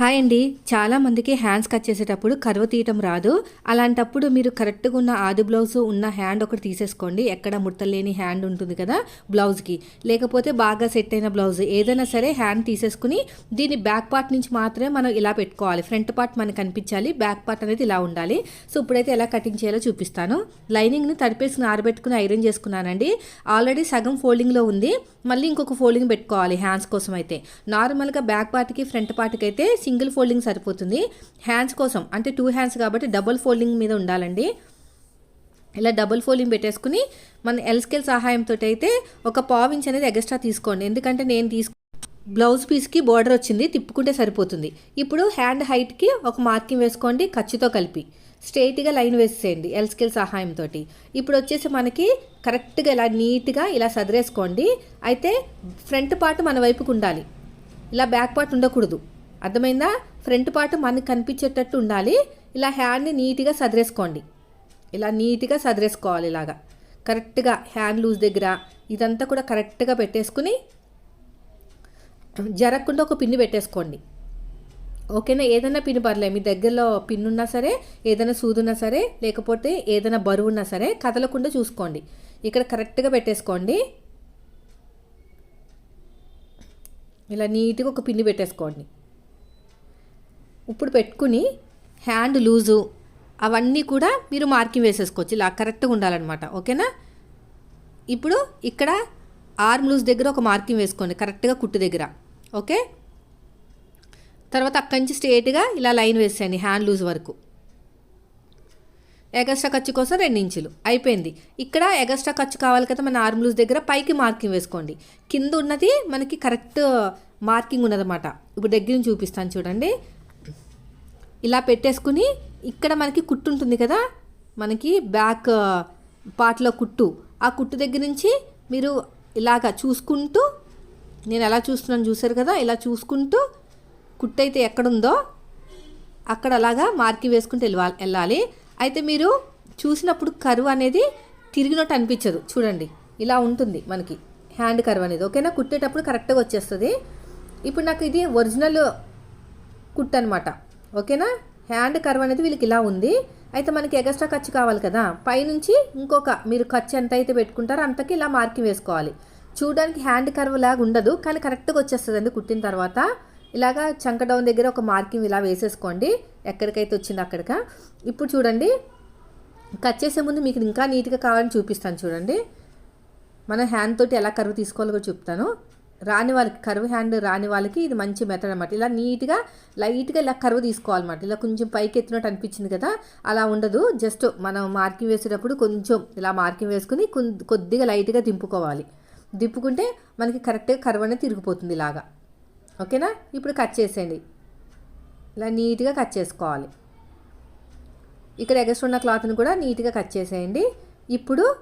Hi అండి. చాలామందికి hands cut చేసేటప్పుడు కరువు తీయటం రాదు. అలాంటప్పుడు మీరు కరెక్ట్గా ఉన్న ఆది బ్లౌజ్ ఉన్న హ్యాండ్ ఒకటి తీసేసుకోండి. ఎక్కడ ముడతలేని హ్యాండ్ ఉంటుంది కదా బ్లౌజ్కి. లేకపోతే బాగా సెట్ అయిన బ్లౌజ్ ఏదైనా సరే హ్యాండ్ తీసేసుకుని దీన్ని బ్యాక్ పార్ట్ నుంచి మాత్రమే మనం ఇలా పెట్టుకోవాలి. ఫ్రంట్ పార్ట్ మనకు కనిపించాలి బ్యాక్ పార్ట్ అనేది ఇలా ఉండాలి. సో ఇప్పుడైతే ఎలా కటింగ్ చేయాలో చూపిస్తాను. లైనింగ్ని తడిపేసుకుని ఆరబెట్టుకుని ఐరన్ చేసుకున్నానండి. ఆల్రెడీ సగం ఫోల్డింగ్లో ఉంది. మళ్ళీ ఇంకొక ఫోల్డింగ్ పెట్టుకోవాలి హ్యాండ్స్ కోసం అయితే. నార్మల్గా బ్యాక్ పార్ట్కి ఫ్రంట్ పార్ట్కి అయితే సింగిల్ ఫోల్డింగ్ సరిపోతుంది. హ్యాండ్స్ కోసం అంటే టూ హ్యాండ్స్ కాబట్టి డబుల్ ఫోల్డింగ్ మీద ఉండాలండి. ఇలా డబుల్ ఫోల్డింగ్ పెట్టేసుకుని మన ఎల్స్కేల్ సహాయంతో అయితే ఒక పావు ఇంచ్ అనేది ఎక్స్ట్రా తీసుకోండి. ఎందుకంటే నేను తీసుకు బ్లౌజ్ పీస్కి బార్డర్ వచ్చింది తిప్పుకుంటే సరిపోతుంది. ఇప్పుడు హ్యాండ్ హైట్కి ఒక మార్కింగ్ వేసుకోండి ఖర్చుతో కలిపి. స్ట్రైట్గా లైన్ వేసేయండి ఎల్స్కేల్ సహాయంతో ఇప్పుడు వచ్చేసి మనకి కరెక్ట్గా ఇలా నీట్గా ఇలా సదిరేసుకోండి. అయితే ఫ్రంట్ పార్ట్ మన వైపుకు ఉండాలి. ఇలా బ్యాక్ పార్ట్ ఉండకూడదు. అర్థమైందా? ఫ్రంట్ పార్ట్ మనకి కనిపించేటట్టు ఉండాలి. ఇలా హ్యాండ్ని నీట్గా సదిరేసుకోండి. ఇలా నీట్గా సదిరేసుకోవాలి ఇలాగా. కరెక్ట్గా హ్యాండ్ లూజ్ దగ్గర ఇదంతా కూడా కరెక్ట్గా పెట్టేసుకుని జరగకుండా ఒక పిన్ని పెట్టేసుకోండి. ఓకేనా? ఏదైనా పిన్ పర్లేదు. మీ దగ్గరలో పిన్ ఉన్నా సరే ఏదైనా సూదున్నా సరే లేకపోతే ఏదైనా బరువు ఉన్నా సరే కదలకుండా చూసుకోండి. ఇక్కడ కరెక్ట్గా పెట్టేసుకోండి. ఇలా నీట్గా ఒక పిన్ని పెట్టేసుకోండి. ఇప్పుడు పెట్టుకుని హ్యాండ్ లూజు అవన్నీ కూడా మీరు మార్కింగ్ వేసేసుకోవచ్చు. ఇలా కరెక్ట్గా ఉండాలన్నమాట. ఓకేనా? ఇప్పుడు ఇక్కడ ఆర్మ్ లూజ్ దగ్గర ఒక మార్కింగ్ వేసుకోండి. కరెక్ట్గా కుట్టు దగ్గర. ఓకే? తర్వాత అక్కడి నుంచి స్ట్రేట్గా ఇలా లైన్ వేసేయండి హ్యాండ్ లూజ్ వరకు. ఎగస్ట్రా ఖర్చు కోసం రెండు ఇంచులు అయిపోయింది. ఇక్కడ ఎగస్ట్రా ఖర్చు కావాలి కదా మన ఆర్మ్ లూజ్ దగ్గర పైకి మార్కింగ్ వేసుకోండి. కింద ఉన్నది మనకి కరెక్ట్ మార్కింగ్ ఉన్నదన్నమాట. ఇప్పుడు దగ్గర నుంచి చూపిస్తాను చూడండి. ఇలా పెట్టేసుకుని ఇక్కడ మనకి కుట్టు ఉంటుంది కదా మనకి బ్యాక్ పార్ట్లో uh, కుట్టు. ఆ కుట్టు దగ్గర నుంచి మీరు ఇలాగా చూసుకుంటూ నేను ఎలా చూస్తున్నాను చూసారు కదా ఇలా చూసుకుంటూ కుట్టు అయితే ఎక్కడుందో అక్కడ అలాగా మార్కి వేసుకుంటూ వెళ్ళాలి వెళ్ళాలి. అయితే మీరు చూసినప్పుడు కరువు అనేది తిరిగినట్టు అనిపించదు. చూడండి ఇలా ఉంటుంది మనకి హ్యాండ్ కరువు అనేది. ఓకేనా కుట్టేటప్పుడు కరెక్ట్గా వచ్చేస్తుంది. ఇప్పుడు నాకు ఇది ఒరిజినల్ కుట్టు అనమాట ఓకేనా? హ్యాండ్ కర్వ్ అనేది వీళ్ళకి ఇలా ఉంది. అయితే మనకి ఎగస్ట్రా ఖర్చు కావాలి కదా. పైనుంచి ఇంకొక మీరు ఖర్చు ఎంత అయితే పెట్టుకుంటారో అంతకి ఇలా మార్కింగ్ వేసుకోవాలి. చూడడానికి హ్యాండ్ కర్వ్ లాగా ఉండదు కానీ కరెక్ట్గా వచ్చేస్తుందండి కుట్టిన తర్వాత. ఇలాగా చంక డౌన్ దగ్గర ఒక మార్కింగ్ ఇలా వేసేసుకోండి. ఎక్కడికైతే వచ్చిందో అక్కడిక. ఇప్పుడు చూడండి. కట్ చేసే ముందు మీకు ఇంకా నీట్గా కావాలని చూపిస్తాను చూడండి. మన హ్యాండ్ తోటి ఎలా కరువు తీసుకోవాలో కూడా చెప్తాను. రాని వాళ్ళకి కరువు హ్యాండ్ రాని వాళ్ళకి ఇది మంచి మెథడ్ అనమాట ఇలా నీట్గా లైట్గా ఇలా కరువు తీసుకోవాలన్నమాట. ఇలా కొంచెం పైకి ఎత్తినట్టు అనిపించింది కదా అలా ఉండదు. జస్ట్ మనం మార్కింగ్ వేసేటప్పుడు కొంచెం ఇలా మార్కింగ్ వేసుకుని కొద్దిగా లైట్గా దింపుకోవాలి. దింపుకుంటే మనకి కరెక్ట్గా కరువు అనేది తిరిగిపోతుంది ఇలాగా. ఓకేనా? ఇప్పుడు కట్ చేసేయండి. ఇలా నీట్గా కట్ చేసుకోవాలి. ఇక్కడ ఎగస్ట్ ఉన్న క్లాత్ని కూడా నీట్గా కట్ చేసేయండి. ఇప్పుడు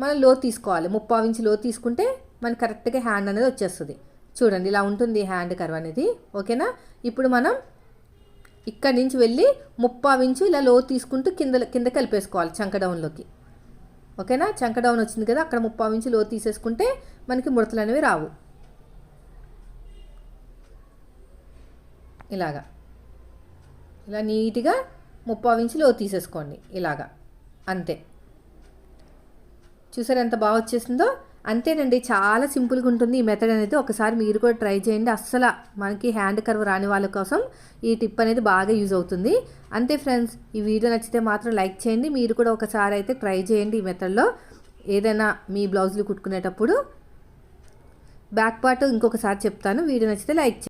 మనం లో తీసుకోవాలి. ముప్పావు ఇంచు లో తీసుకుంటే మనకి కరెక్ట్గా హ్యాండ్ అనేది వచ్చేస్తుంది. చూడండి ఇలా ఉంటుంది హ్యాండ్ కర్వ్ అనేది. ఓకేనా? ఇప్పుడు మనం ఇక్కడి నుంచి వెళ్ళి ముప్పావు ఇంచు ఇలా లో తీసుకుంటూ కింద కింద కలిపేసుకోవాలి చంక డౌన్లోకి ఓకేనా? చంక డౌన్ వచ్చింది కదా అక్కడ ముప్పావు ఇంచు లో తీసేసుకుంటే మనకి ముడతలు అనేవి రావు. ఇలాగా. ఇలా నీట్గా ముప్పావు ఇంచులో తీసేసుకోండి. ఇలాగా. అంతే. చూసారు ఎంత బాగా వచ్చేసిందో? అంతేనండి చాలా సింపుల్గా ఉంటుంది ఈ మెథడ్ అనేది. ఒకసారి మీరు కూడా ట్రై చేయండి. అస్సలు మనకి హ్యాండ్ కర్వ్ రాని వాళ్ళ కోసం ఈ టిప్ అనేది బాగా యూజ్ అవుతుంది. అంతే ఫ్రెండ్స్ ఈ వీడియో నచ్చితే మాత్రం లైక్ చేయండి. మీరు కూడా ఒకసారి అయితే ట్రై చేయండి ఈ మెథడ్లో. ఏదైనా మీ బ్లౌజులు కుట్టుకునేటప్పుడు. బ్యాక్ పార్ట్ ఇంకొకసారి చెప్తాను. వీడియో నచ్చితే లైక్